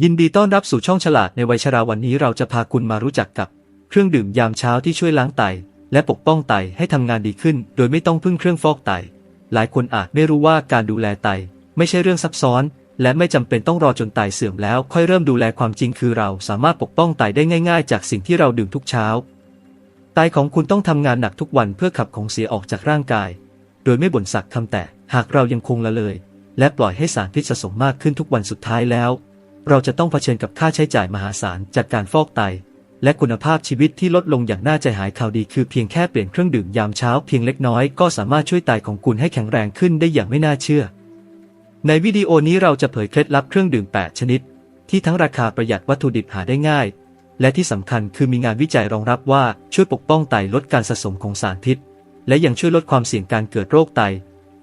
ยินดีต้อนรับสู่ช่องฉลาดในวัยชราวันนี้เราจะพาคุณมารู้จักกับ เครื่องดื่มยามเช้าที่ช่วยล้างไต และปกป้องไตให้ทำงานดีขึ้น โดยไม่ต้องพึ่งเครื่องฟอกไต หลายคนอาจไม่รู้ว่าการดูแลไต ไม่ใช่เรื่องซับซ้อน และไม่จำเป็นต้องรอจนไตเสื่อมแล้ว ค่อยเริ่มดูแลความจริงคือเราสามารถปกป้องไตได้ง่าย ๆ จากสิ่งที่เราดื่มทุกเช้า ไตของคุณต้องทำงานหนักทุกวันเพื่อขับของเสียออกจากร่างกาย โดยไม่บ่นสักคำแต่หากเรายังคงละเลย และปล่อยให้สารพิษสะสมมากขึ้นทุกวันสุดท้ายแล้ว เราจะต้องเผชิญกับค่าใช้จ่ายมหาศาลจากการฟอกไต และคุณภาพชีวิตที่ลดลงอย่างน่าใจหายข่าวดีคือเพียงแค่เปลี่ยนเครื่องดื่มยามเช้าเพียงเล็กน้อยก็สามารถช่วยไตของคุณให้แข็งแรงขึ้นได้อย่างไม่น่าเชื่อ ในวิดีโอนี้เราจะเผยเคล็ดลับเครื่องดื่ม 8 ชนิด ที่ทั้งราคาประหยัดวัตถุดิบหาได้ง่าย และที่สำคัญคือมีงานวิจัยรองรับว่าช่วยปกป้องไตลดการสะสมของสารพิษ และยังช่วยลดความเสี่ยงการเกิดโรคไต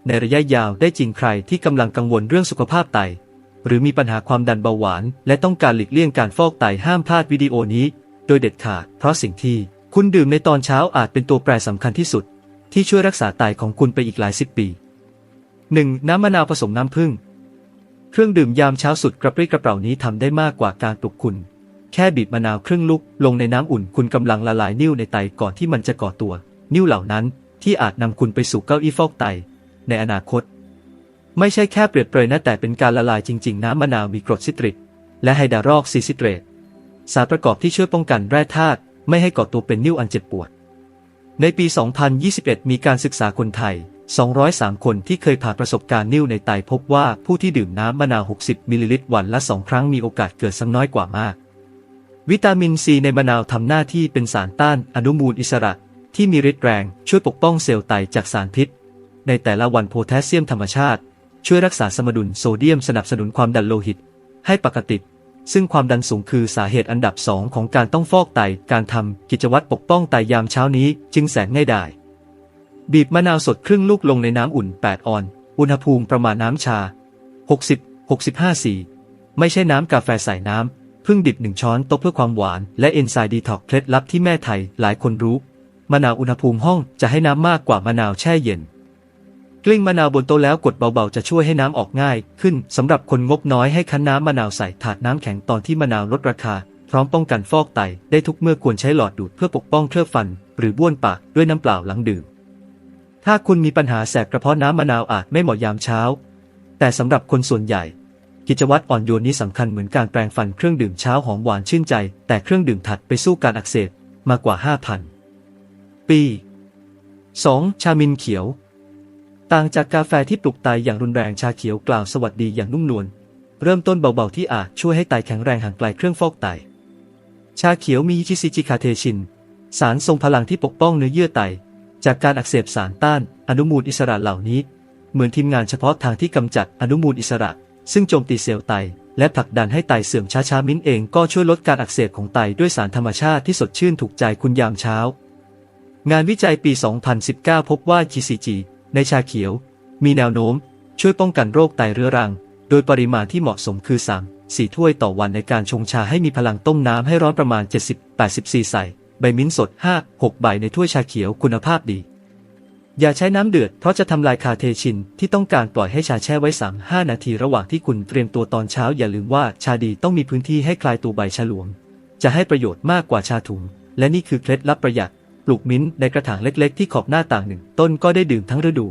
ในระยะยาวได้จริงใครที่กำลังกังวลเรื่องสุขภาพไต หรือมีปัญหาความดันเบาหวาน และต้องการหลีกเลี่ยงการฟอกไตห้ามพลาดวิดีโอนี้ โดยเด็ดขาด เพราะสิ่งที่คุณดื่มในตอนเช้าอาจเป็นตัวแปรสำคัญที่สุด ที่ช่วยรักษาไตของคุณไปอีกหลายสิบปี 1. น้ำมะนาวผสมน้ำผึ้งเครื่องดื่มยามเช้าสุดกระปรี้กระเป๋านี้ทำได้มากกว่าการปลุกคุณ แค่บีบมะนาวครึ่งลูกลงในน้ำอุ่นคุณกำลังละลายนิ่วในไตก่อนที่มันจะก่อตัว นิ่วเหล่านั้นที่อาจนำคุณไปสู่เก้าอี้ฟอกไต ในอนาคต ไม่ใช่แค่เปรียบเปรยนะแต่เป็นการละลายจริง ๆ น้ำมะนาวมีกรดซิตริก และไฮดรารอกซีซิเตรตสารประกอบที่ช่วยป้องกันแร่ธาตุไม่ให้ก่อตัวเป็นนิ่วอันเจ็บปวด ในปี 2021 มีการศึกษาคนไทย 203 คนที่เคยผ่านประสบการณ์นิ่วในไตพบว่าผู้ที่ดื่มน้ำมะนาว 60 มิลลิลิตรวันละ2ครั้งมีโอกาสเกิดซ้ำน้อยกว่ามาก วิตามินซีในมะนาวทำหน้าที่เป็นสารต้านอนุมูลอิสระ ที่มีฤทธิ์แรงช่วยปกป้องเซลล์ไตจากสารพิษ ในแต่ละวันโพแทสเซียมธรรมชาติ ช่วยรักษาสมดุลโซเดียมสนับสนุนความดันโลหิต ให้ปกติ ซึ่งความดันสูงคือสาเหตุอันดับสองของการต้องฟอกไต การทำกิจวัตรปกป้องไตยามเช้านี้จึงแสนง่ายดายบีบมะนาวสดครึ่งลูกลงในน้ำอุ่น 8 ออน อุณหภูมิประมาณน้ำชา 60 65สีไม่ใช่น้ำกาแฟใส่น้ำ พึ่งดิบหนึ่งช้อนโต๊ะเพื่อความหวาน และเอนไซม์ดีท็อกเคล็ดลับที่แม่ไทยหลายคนรู้ มะนาวอุณหภูมิห้องจะให้น้ำมากกว่ามะนาวแช่เย็น กลิ้งมะนาวบนโต๊ะแล้วกดเบาๆจะช่วยให้น้ำออกง่าย ขึ้นสำหรับคนงบน้อยให้คั้นน้ำมะนาวใส่ถาดน้ำแข็งตอนที่มะนาวลดราคา พร้อมป้องกันฟอกไต ได้ทุกเมื่อควรใช้หลอดดูดเพื่อปกป้องเคลือบฟัน หรือบ้วนปากด้วยน้ำเปล่าหลังดื่ม ถ้าคุณมีปัญหาแสบกระเพาะน้ำมะนาวอาจไม่เหมาะยามเช้า แต่สำหรับคนส่วนใหญ่ กิจวัตรอ่อนโยนนี้สำคัญเหมือนการแปรงฟันเครื่องดื่มเช้าหอมหวานชื่นใจ แต่เครื่องดื่มถัดไปสู้การอักเสบมากกว่า5,000ปี 2. ชามินเขียว ต่างจากกาแฟที่ปลุกไตอย่างรุนแรงชาเขียวกล่าวสวัสดีอย่างนุ่มนวลเริ่มต้นเบาๆที่อาจช่วยให้ไตแข็งแรงห่างไกลเครื่องฟอกไต ชาเขียวมีชิซิจิคาเทชิน สารทรงพลังที่ปกป้องเนื้อเยื่อไต จากการอักเสบสารต้านอนุมูลอิสระเหล่านี้ เหมือนทีมงานเฉพาะทางที่กำจัดอนุมูลอิสระ ซึ่งโจมตีเซลล์ไต และผลักดันให้ไตเสื่อมช้าๆมิ้นเองก็ช่วยลดการอักเสบของไตด้วยสารธรรมชาติที่สดชื่นถูกใจคุณยามเช้า งานวิจัยปี 2019 พบว่า GCG ในชาเขียว มีแนวโน้ม ช่วยป้องกันโรคไตเรื้อรัง โดยปริมาณที่เหมาะสมคือ3 4 ถ้วยต่อวันในการชงชาให้มีพลังต้มน้ำให้ร้อนประมาณ 70-80ซีใส่ ใบมิ้นท์สด 5-6 ใบในถ้วยชาเขียวคุณภาพดี อย่าใช้น้ำเดือดเพราะจะทำลายคาเทชินที่ต้องการปล่อยให้ชาแช่ไว้ 3-5 นาทีระหว่างที่คุณเตรียมตัวตอนเช้าอย่าลืมว่าชาดีต้องมีพื้นที่ให้คลายตัวใบชาหลวง จะให้ประโยชน์มากกว่าชาถุง และนี่คือเคล็ดลับประหยัด ปลูกมิ้นท์ในกระถางเล็ก ๆ ที่ขอบหน้าต่างหนึ่งต้นก็ได้ดื่มทั้งฤดู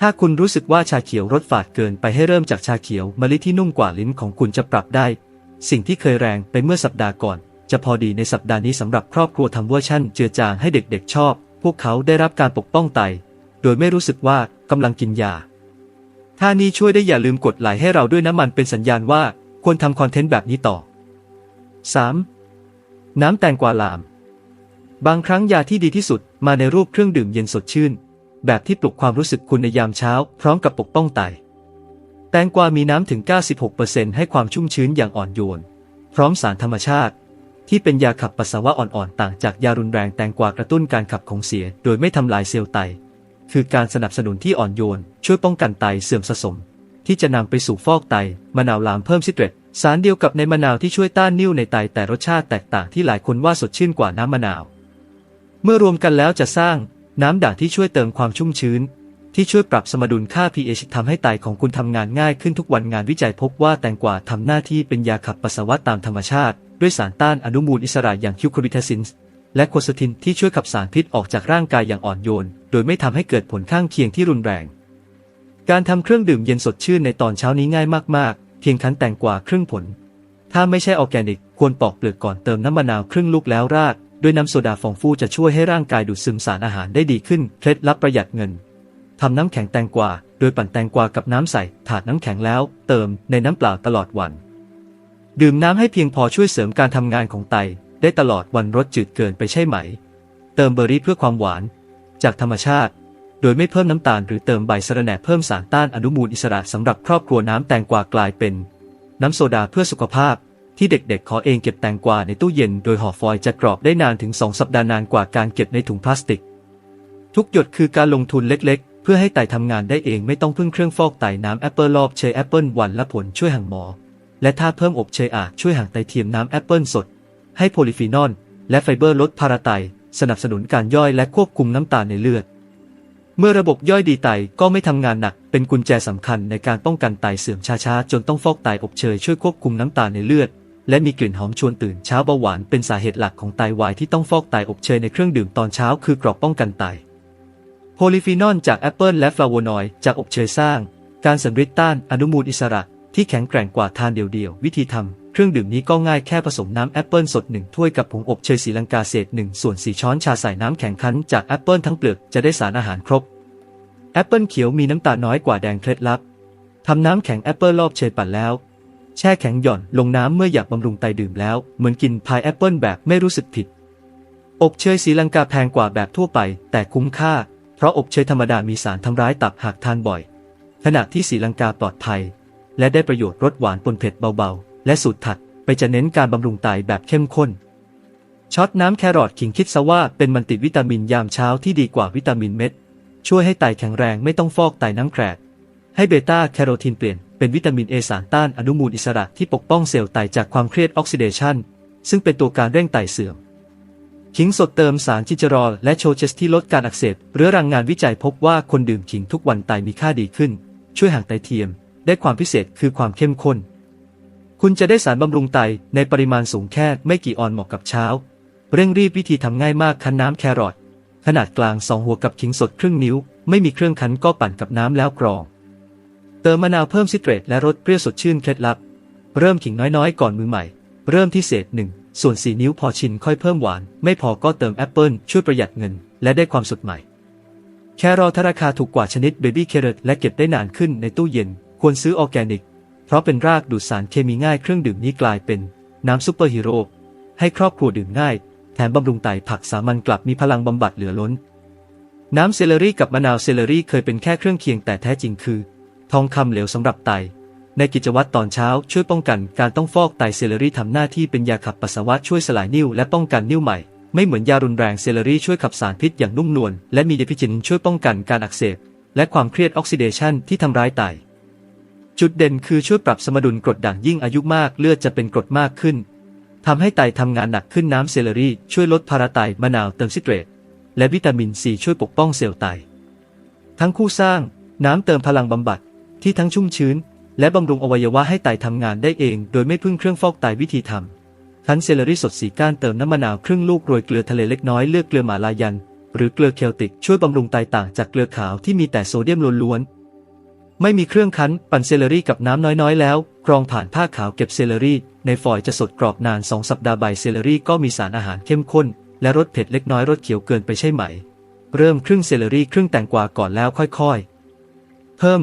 ถ้าคุณรู้สึกว่าชาเขียวรสฝาดเกินไปให้เริ่มจากชาเขียวมะลิที่นุ่มกว่าลิ้นของคุณจะปรับได้ สิ่งที่เคยแรงไปเมื่อสัปดาห์ก่อน จะพอดีในสัปดาห์นี้สำหรับครอบครัวทำเวอร์ชั่นเจือจางให้เด็กๆชอบ พวกเขาได้รับการปกป้องไต โดยไม่รู้สึกว่ากำลังกินยาถ้านี้ช่วยได้อย่าลืมกดไลค์ให้เราด้วยน้ำมันเป็นสัญญาณว่าควรทำคอนเทนต์แบบนี้ต่อ 3. น้ำแตงกวาลาม บางครั้งยาที่ดีที่สุดมาในรูปเครื่องดื่มเย็นสดชื่น แบบที่ปลุกความรู้สึกคุณในยามเช้า พร้อมกับปกป้องไต แตงกวามีน้ำถึง 96%ให้ความชุ่มชื้นอย่างอ่อนโยน พร้อมสารธรรมชาติ ที่เป็นยาขับปัสสาวะอ่อนๆ ต่างจากยารุนแรงแตงกวากระตุ้นการขับของเสีย โดยไม่ทำลายเซลล์ไต คือการสนับสนุนที่อ่อนโยน ช่วยป้องกันไตเสื่อมสะสม ที่จะนำไปสู่ฟอกไตมะนาวลามเพิ่มซิตรตสารเดียวกับในมะนาวที่ช่วยต้านนิ่วในไตแต่รสชาติแตกต่างที่หลายคนว่าสดชื่นกว่าน้ำมะนาว เมื่อรวมกันแล้วจะสร้างน้ำด่างที่ช่วยเติมความชุ่มชื้น ที่ช่วยปรับสมดุลค่า pH ทำให้ไตของคุณทำงานง่ายขึ้นทุกวันงานวิจัยพบว่าแตงกวาทำหน้าที่เป็นยาขับปัสสาวะตามธรรมชาติ ด้วยสารต้านอนุมูลอิสระอย่างคิวคริทาซินส์และโคสตินที่ช่วยขับสารพิษออกจากร่างกายอย่างอ่อนโยน โดยไม่ทำให้เกิดผลข้างเคียงที่รุนแรง การทำเครื่องดื่มเย็นสดชื่นในตอนเช้านี้ง่ายมากๆ เพียงคั้นแตงกวาครึ่งผล ถ้าไม่ใช่ออร์แกนิก ควรปอกเปลือกก่อนเติมน้ำมะนาวครึ่งลูกแล้วราด ด้วยน้ำโซดาฟองฟูจะช่วยให้ร่างกายดูดซึมสารอาหารได้ดีขึ้น เคล็ดลับประหยัดเงินทำน้ำแข็งแตงกวา โดยปั่นแตงกวากับน้ำใส่ ถาดน้ำแข็งแล้ว เติมในน้ำเปล่าตลอดวัน ดื่มน้ำให้เพียงพอช่วยเสริมการทำงานของไต ได้ตลอดวันรสจืดเกินไปใช่ไหม เติมเบอร์รี่เพื่อความหวาน จากธรรมชาติ โดยไม่เพิ่มน้ำตาลหรือเติมใบสะระแหน่เพิ่มสารต้านอนุมูลอิสระสำหรับครอบครัวน้ำแตงกวากลายเป็น น้ำโซดาเพื่อสุขภาพ ที่เด็กๆ ขอเองเก็บแตงกวาในตู้เย็นโดยห่อฟอยล์จะกรอบได้นานถึง 2 สัปดาห์นานกว่าการเก็บในถุงพลาสติก ทุกหยดคือการลงทุนเล็กๆ เพื่อให้ไตทำงานได้เองไม่ต้องพึ่งเครื่องฟอกไตน้ำแอปเปิลรอบเชยแอปเปิลวันและผลช่วยห่างหมอ และถ้าเพิ่มอบเชยอาจช่วยห่างไตเทียมน้ำแอปเปิลสด ให้โพลิฟีนอลและไฟเบอร์ลดพาราไต สนับสนุนการย่อยและควบคุมน้ำตาลในเลือด เมื่อระบบย่อยดีไตก็ไม่ทำงานหนัก เป็นกุญแจสำคัญในการป้องกันไตเสื่อมช้าๆจนต้องฟอกไตอบเชยช่วยควบคุมน้ำตาลในเลือด และมีกลิ่นหอมชวนตื่นเช้าเบาหวานเป็นสาเหตุหลักของไตวายที่ต้องฟอกไตอบเชยในเครื่องดื่มตอนเช้าคือกรอบป้องกันไตโพลิฟีนอลจากแอปเปิลและฟลาโวนอยด์จากอบเชยสร้าง การสัมฤทธิ์ต้านอนุมูลอิสระที่แข็งแกร่งกว่าทานเดียวๆ วิธีทำเครื่องดื่มนี้ก็ง่ายแค่ผสมน้ำแอปเปิลสดหนึ่งถ้วยกับผงอบเชยสีลังกาเศษหนึ่งส่วนสี่ช้อนชาใส่น้ำแข็งคั้นจากแอปเปิลทั้งเปลือกจะได้สารอาหารครบแอปเปิลเขียวมีน้ำตาลน้อยกว่าแดงเคล็ดลับทำน้ำแข็งแอปเปิลรอบเชยปั่นแล้ว แช่แข็งหย่อนลงน้ำเมื่ออยากบำรุงไตดื่มแล้ว เหมือนกินพายแอปเปิลแบบไม่รู้สึกผิด อบเชยสีลังกาแพงกว่าแบบทั่วไป แต่คุ้มค่า เพราะอบเชยธรรมดามีสารทำร้ายตับหากทานบ่อย ขณะที่สีลังกาปลอดภัย และได้ประโยชน์รสหวานปนเผ็ดเบาๆ และสูตรถัดไปจะเน้นการบำรุงไตแบบเข้มข้นช็อตน้ำแครอทขิงคิดซะว่าเป็นมันติวิตามินยามเช้าที่ดีกว่าวิตามินเม็ด ช่วยให้ไตแข็งแรงไม่ต้องฟอกไตน้ำแกรดให้เบต้าแคโรทีนเปลี่ยน เป็นวิตามินเอสารต้านอนุมูลอิสระที่ปกป้องเซลล์ไตจากความเครียดออกซิเดชันซึ่งเป็นตัวการเร่งไตเสื่อมขิงสดเติมสารจิเจรอลและโชเจสที่ลดการอักเสบเรื้อรังงานวิจัยพบว่าคนดื่มขิงทุกวันไตมีค่าดีขึ้น ช่วยห่างไตเทียม ได้ความพิเศษคือความเข้มข้น คุณจะได้สารบำรุงไตในปริมาณสูงแค่ไม่กี่ออนเหมาะกับเช้า เร่งรีบวิธีทำง่ายมากคั้นน้ำแครอทขนาดกลางสองหัวกับขิงสดครึ่งนิ้ว ไม่มีเครื่องคั้นก็ปั่นกับน้ำแล้วกรอง เติมมะนาวเพิ่มซิเตรตและรสเปรี้ยวสดชื่นเคล็ดลับ เริ่มขิงน้อยๆ ก่อนมือใหม่ เริ่มที่เศษหนึ่งส่วน4นิ้วพอชินค่อยเพิ่มหวาน ไม่พอก็เติมแอปเปิลช่วยประหยัดเงิน และได้ความสดใหม่ แครอทราคาถูกกว่าชนิดเบบี้แครอทและเก็บได้นานขึ้นในตู้เย็น ควรซื้อออร์แกนิก เพราะเป็นรากดูดสารเคมีง่ายเครื่องดื่มนี้กลายเป็นน้ำซุปเปอร์ฮีโร่ให้ครอบครัวดื่มง่าย แถมบำรุงไตผักสามัญกลับมีพลังบำบัดเหลือล้น น้ำเซเลอรี่กับมะนาวเซเลอรี่เคยเป็นแค่เครื่องเคียงแต่แท้จริงคือ ทองคำเหลวสำหรับไต ในกิจวัตรตอนเช้าช่วยป้องกันการต้องฟอกไตเซเลอรี่ทำหน้าที่เป็นยาขับปัสสาวะช่วยสลายนิ่วและป้องกันนิ่วใหม่ ไม่เหมือนยารุนแรงเซเลอรี่ช่วยขับสารพิษอย่างนุ่มนวลและมีเดพิจินช่วยป้องกันการอักเสบและความเครียดออกซิเดชันที่ทำร้ายไต จุดเด่นคือช่วยปรับสมดุลกรดด่างยิ่งอายุมากเลือดจะเป็นกรดมากขึ้นทำให้ไตทำงานหนักขึ้นน้ำเซเลอรี่ช่วยลดพาราไตมะนาวเติมซิเตรตและวิตามินซีช่วยปกป้องเซลล์ไต ทั้งคู่สร้างน้ำเติมพลังบำบัด ที่ทั้งชุ่มชื้น และบำรุงอวัยวะให้ไตทำงานได้เอง โดยไม่พึ่งเครื่องฟอกไตวิธีทำคั้นเซเลอรี่สดสีก้านเติมน้ำมะนาวครึ่งลูกโรยเกลือทะเลเล็กน้อยเลือกเกลือหมาลายัน หรือเกลือเคลติกช่วยบำรุงไตต่างจากเกลือขาวที่มีแต่โซเดียมล้วนๆไม่มีเครื่องคั้นปั่นเซเลอรี่กับน้ำน้อยๆ แล้วกรองผ่านผ้าขาวเก็บเซเลอรี่ในฟอยล์จะสดกรอบนาน2สัปดาห์ใบเซเลอรี่ก็มีสารอาหารเข้มข้น และรสเผ็ดเล็กน้อยรสเขียวเกินไปใช่ไหม เริ่มครึ่งเซเลอรี่ครึ่งแตงกวาก่อนแล้วค่อยๆ เพิ่ม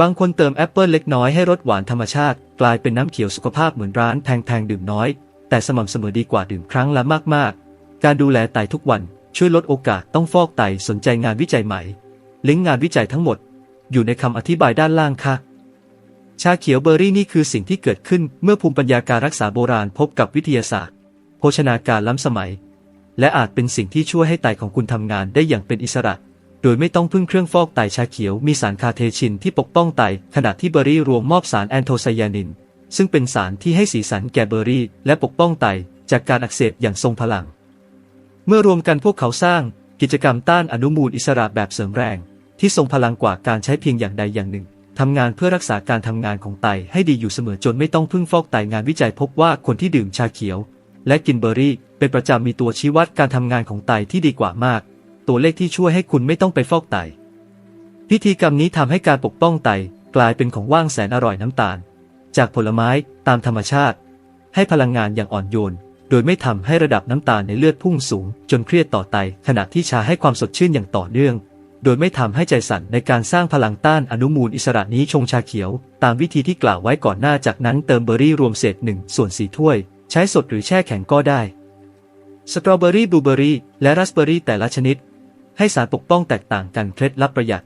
บางคนเติมแอปเปิลเล็กน้อยให้รสหวานธรรมชาติ กลายเป็นน้ำเขียวสุขภาพเหมือนร้านแพงๆดื่มน้อย แต่สม่ำเสมอดีกว่าดื่มครั้งละมากๆ การดูแลไตทุกวันช่วยลดโอกาสต้องฟอกไตสนใจงานวิจัยใหม่ ลิงก์งานวิจัยทั้งหมด อยู่ในคำอธิบายด้านล่างค่ะ ชาเขียวเบอร์รี่นี่คือสิ่งที่เกิดขึ้นเมื่อภูมิปัญญาการรักษาโบราณพบกับวิทยาศาสตร์ โภชนาการล้ำสมัย และอาจเป็นสิ่งที่ช่วยให้ไตของคุณทำงานได้อย่างเป็นอิสระ โดยไม่ต้องพึ่งเครื่องฟอกไตชาเขียวมีสารคาเทชินที่ปกป้องไต ขณะที่เบอร์รี่รวมมอบสารแอนโทไซยานิน ซึ่งเป็นสารที่ให้สีสันแก่เบอร์รี่ และปกป้องไต จากการอักเสบอย่างทรงพลัง เมื่อรวมกันพวกเขาสร้างกิจกรรมต้านอนุมูลอิสระแบบเสริมแรง ที่ทรงพลังกว่าการใช้เพียงอย่างใดอย่างหนึ่งทำงานเพื่อรักษาการทำงานของไตให้ดีอยู่เสมอจนไม่ต้องพึ่งฟอกไตงานวิจัยพบว่าคนที่ดื่มชาเขียว และกินเบอร์รี่ เป็นประจำมีตัวชี้วัดการทำงานของไตที่ดีกว่ามาก ตัวเลขที่ช่วยให้คุณไม่ต้องไปฟอกไต พิธีกรรมนี้ทำให้การปกป้องไตกลายเป็นของว่างแสนอร่อยน้ำตาล จากผลไม้ตามธรรมชาติ ให้พลังงานอย่างอ่อนโยน โดยไม่ทำให้ระดับน้ำตาลในเลือดพุ่งสูง จนเครียดต่อไต ขณะที่ชาให้ความสดชื่นอย่างต่อเนื่อง โดยไม่ทำให้ใจสั่นในการสร้างพลังต้านอนุมูลอิสระนี้ชงชาเขียว ตามวิธีที่กล่าวไว้ก่อนหน้าจากนั้นเติมเบอร์รี่รวมเศษหนึ่งส่วนสี่ถ้วย ใช้สดหรือแช่แข็งก็ได้สตรอเบอรี่บลูเบอรี่และราสเบอรี่แต่ละชนิด ให้สารปกป้องแตกต่างกันเคล็ดลับประหยัด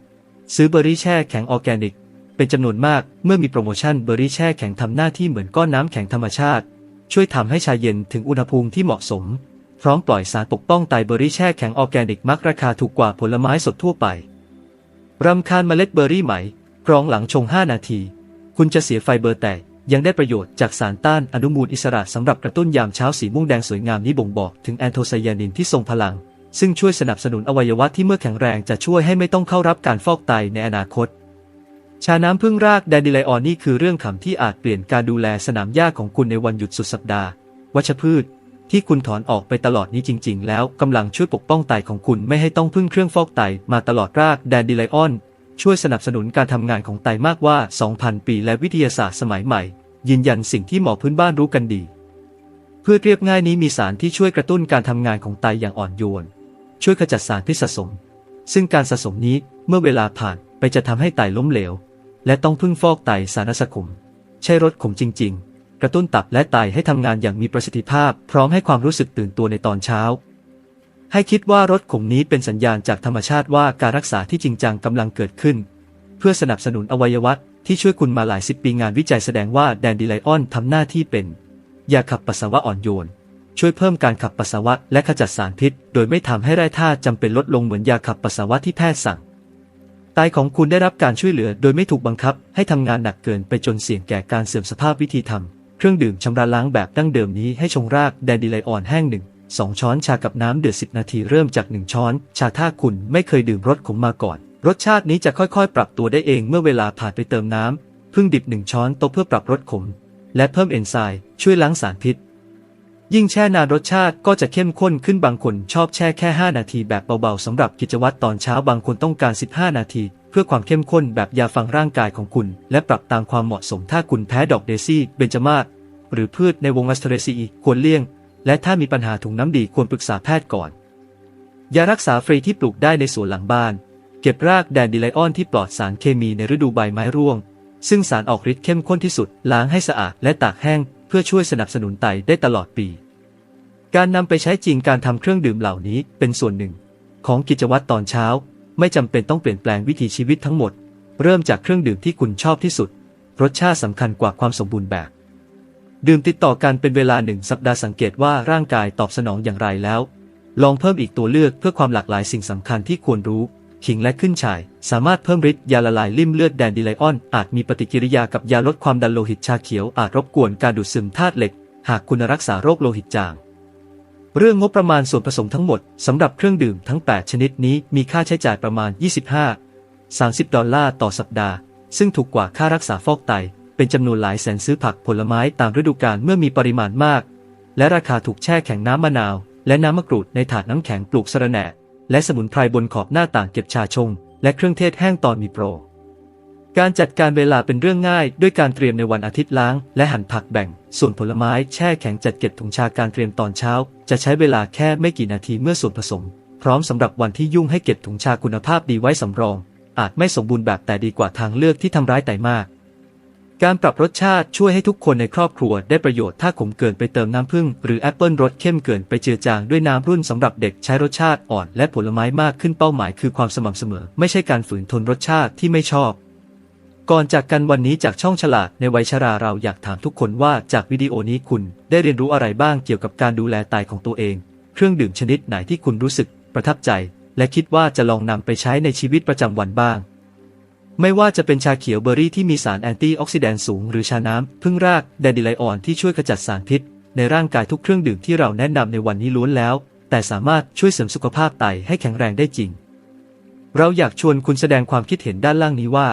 ซื้อเบอร์รี่แช่แข็งออร์แกนิก เป็นจำนวนมากเมื่อมีโปรโมชั่นเบอร์รี่แช่แข็งทำหน้าที่เหมือนก้อนน้ำแข็งธรรมชาติ ช่วยทำให้ชาเย็นถึงอุณหภูมิที่เหมาะสม พร้อมปล่อยสารปกป้องไตเบอร์รี่แช่แข็งออร์แกนิกมักราคาถูกกว่าผลไม้สดทั่วไปรำคาญเมล็ดเบอร์รี่ไหมกรองหลังชง 5 นาที คุณจะเสียไฟเบอร์แตกยังได้ประโยชน์จากสารต้านอนุมูลอิสระสำหรับกระตุ้นยามเช้าสีม่วงแดงสวยงามนี้บ่งบอกถึงแอนโทไซยานินที่ทรงพลัง ซึ่งช่วยสนับสนุนอวัยวะที่เมื่อแข็งแรงจะช่วยให้ไม่ต้องเข้ารับการฟอกไตในอนาคต ชาน้ำพึ่งรากแดนดิไลออนนี่คือเรื่องขำที่อาจเปลี่ยนการดูแลสนามหญ้าของคุณในวันหยุดสุดสัปดาห์ วัชพืช ที่คุณถอนออกไปตลอดนี้จริง ๆ แล้วกำลังช่วยปกป้องไตของคุณไม่ให้ต้องพึ่งเครื่องฟอกไตมาตลอดรากแดนดิไลออนช่วยสนับสนุนการทำงานของไตมากว่า 2,000 ปีและวิทยาศาสตร์สมัยใหม่ ยืนยันสิ่งที่หมอพื้นบ้านรู้กันดีพืชเรียบง่ายนี้มีสารที่ช่วยกระตุ้นการทำงานของไตอย่างอ่อนโยน ช่วยขจัดสารพิษสะสม ซึ่งการสะสมนี้เมื่อเวลาผ่านไปจะทำให้ไตล้มเหลว และต้องพึ่งฟอกไตสารสกุม ใช่รสขมจริง ๆ กระตุ้นตับและไตให้ทำงานอย่างมีประสิทธิภาพ พร้อมให้ความรู้สึกตื่นตัวในตอนเช้า ให้คิดว่ารสขมนี้เป็นสัญญาณจากธรรมชาติว่าการรักษาที่จริงจังกำลังเกิดขึ้น เพื่อสนับสนุนอวัยวะที่ช่วยคุณมาหลายสิบปีงานวิจัยแสดงว่าแดนดิไลออนทำหน้าที่เป็นยาขับปัสสาวะอ่อนโยน ช่วยเพิ่มการขับปัสสาวะและขจัดสารพิษ โดยไม่ทำให้แร่ธาตุจำเป็นลดลงเหมือนยาขับปัสสาวะที่แพทย์สั่งไตของคุณได้รับการช่วยเหลือโดยไม่ถูกบังคับ ให้ทำงานหนักเกินไปจนเสี่ยงแก่การเสื่อมสภาพวิธีทำเครื่องดื่มชำระล้างแบบดั้งเดิมนี้ให้ชงรากแดนดิไลออนแห้งหนึ่งสองช้อนชากับน้ำเดือด10นาทีเริ่มจากหนึ่งช้อน ชาถ้าคุณไม่เคยดื่มรสขมมาก่อน รสชาตินี้จะค่อยๆ ปรับตัวได้เองเมื่อเวลาผ่านไปเติมน้ำพึ่งดิบหนึ่งช้อนโต๊ะเพื่อปรับรสขม และเพิ่มเอนไซม์ช่วยล้างสารพิษ ยิ่งแช่นานรสชาติก็จะเข้มข้นขึ้นบางคนชอบแช่แค่ 5 นาทีแบบเบาๆสำหรับกิจวัตรตอนเช้าบางคนต้องการ 15 นาที เพื่อความเข้มข้นแบบยาฟังร่างกายของคุณ และปรับตามความเหมาะสมถ้าคุณแพ้ดอกเดซี่เบญจมาศหรือพืชในวงอัสเทรซีควรเลี่ยง และถ้ามีปัญหาถุงน้ำดีควรปรึกษาแพทย์ก่อนยารักษาฟรีที่ปลูกได้ในสวนหลังบ้าน เก็บรากแดนดิไลออนที่ปลอดสารเคมีในฤดูใบไม้ร่วง ซึ่งสารออกฤทธิ์เข้มข้นที่สุดล้างให้สะอาดและตากแห้ง เพื่อช่วยสนับสนุนไตได้ตลอดปี การนำไปใช้จริงการทำเครื่องดื่มเหล่านี้เป็นส่วนหนึ่ง ของกิจวัตรตอนเช้า ไม่จำเป็นต้องเปลี่ยนแปลงวิถีชีวิตทั้งหมด เริ่มจากเครื่องดื่มที่คุณชอบที่สุด รสชาติสำคัญกว่าความสมบูรณ์แบบ ดื่มติดต่อกันเป็นเวลาหนึ่งสัปดาห์สังเกตว่าร่างกายตอบสนองอย่างไรแล้ว ลองเพิ่มอีกตัวเลือกเพื่อความหลากหลายสิ่งสำคัญที่ควรรู้ ขิงและขึ้นฉ่าย สามารถเพิ่มฤทธิ์ยาละลายลิ่มเลือดแดนดิไลออน อาจมีปฏิกิริยากับยาลดความดันโลหิตชาเขียวอาจรบกวนการดูดซึมธาตุเหล็ก หากคุณรักษาโรคโลหิตจาง เรื่องงบประมาณส่วนผสมทั้งหมดสำหรับเครื่องดื่มทั้ง 8 ชนิดนี้มีค่าใช้จ่ายประมาณ 25 30 ดอลลาร์ต่อสัปดาห์ ซึ่งถูกกว่าค่ารักษาฟอกไต เป็นจำนวนหลายแสนซื้อผักผลไม้ตามฤดูกาลเมื่อมีปริมาณมาก และราคาถูกแช่แข็งน้ำมะนาว และน้ำมะกรูดในถาดน้ำแข็งปลูกสะระแหน่ และสมุนไพรบนขอบหน้าต่างเก็บชาชง และเครื่องเทศแห้งตอนมีโปร การจัดการเวลาเป็นเรื่องง่าย ด้วยการเตรียมในวันอาทิตย์ล้าง และหั่นผักแบ่ง ส่วนผลไม้แช่แข็งจัดเก็บถุงชาการเตรียมตอนเช้า จะใช้เวลาแค่ไม่กี่นาทีเมื่อส่วนผสม พร้อมสำหรับวันที่ยุ่งให้เก็บถุงชาคุณภาพดีไว้สำรอง อาจไม่สมบูรณ์แบบแต่ดีกว่าทางเลือกที่ทำร้ายไตมาก การปรับรสชาติช่วยให้ทุกคนในครอบครัวได้ประโยชน์ถ้าขมเกินไปเติมน้ำผึ้งหรือแอปเปิลรสเข้มเกินไปเจือจางด้วยน้ำรุ่นสำหรับเด็กใช้รสชาติอ่อนและผลไม้มากขึ้นเป้าหมายคือความสม่ำเสมอ ไม่ใช่การฝืนทนรสชาติที่ไม่ชอบ ก่อนจากกันวันนี้จากช่องฉลาดในวัยชราเราอยากถามทุกคนว่าจากวิดีโอนี้คุณได้เรียนรู้อะไรบ้างเกี่ยวกับการดูแลไตของตัวเอง เครื่องดื่มชนิดไหนที่คุณรู้สึกประทับใจ และคิดว่าจะลองนำไปใช้ในชีวิตประจำวันบ้าง ไม่ว่าจะเป็นชาเขียวเบอร์รี่ที่มีสารแอนตี้ออกซิแดนต์สูง หรือชาน้ำพึ่งรากแดนดิไลออนที่ช่วยขจัดสารพิษ ในร่างกายทุกเครื่องดื่มที่เราแนะนำในวันนี้ล้วนแล้ว แต่สามารถช่วยเสริมสุขภาพไตให้แข็งแรงได้จริง เราอยากชวนคุณแสดงความคิดเห็นด้านล่างนี้ว่า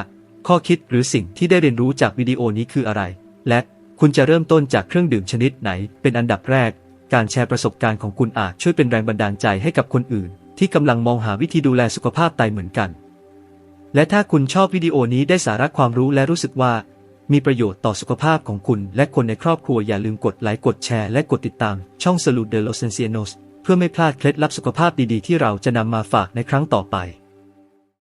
ข้อคิดหรือสิ่งที่ได้เรียนรู้จากวิดีโอนี้คืออะไร และคุณจะเริ่มต้นจากเครื่องดื่มชนิดไหน เป็นอันดับแรก การแชร์ประสบการณ์ของคุณอาจช่วยเป็นแรงบันดาลใจให้กับคนอื่น ที่กำลังมองหาวิธีดูแลสุขภาพไตเหมือนกัน และถ้าคุณชอบวิดีโอนี้ได้สาระความรู้และรู้สึกว่า มีประโยชน์ต่อสุขภาพของคุณ และคนในครอบครัวอย่าลืมกดไลค์กดแชร์และกดติดตาม ช่อง Salud de los Ancianos เพื่อไม่พลาดเคล็ดลับสุขภาพดีๆ ที่เราจะนำมาฝากในครั้งต่อไป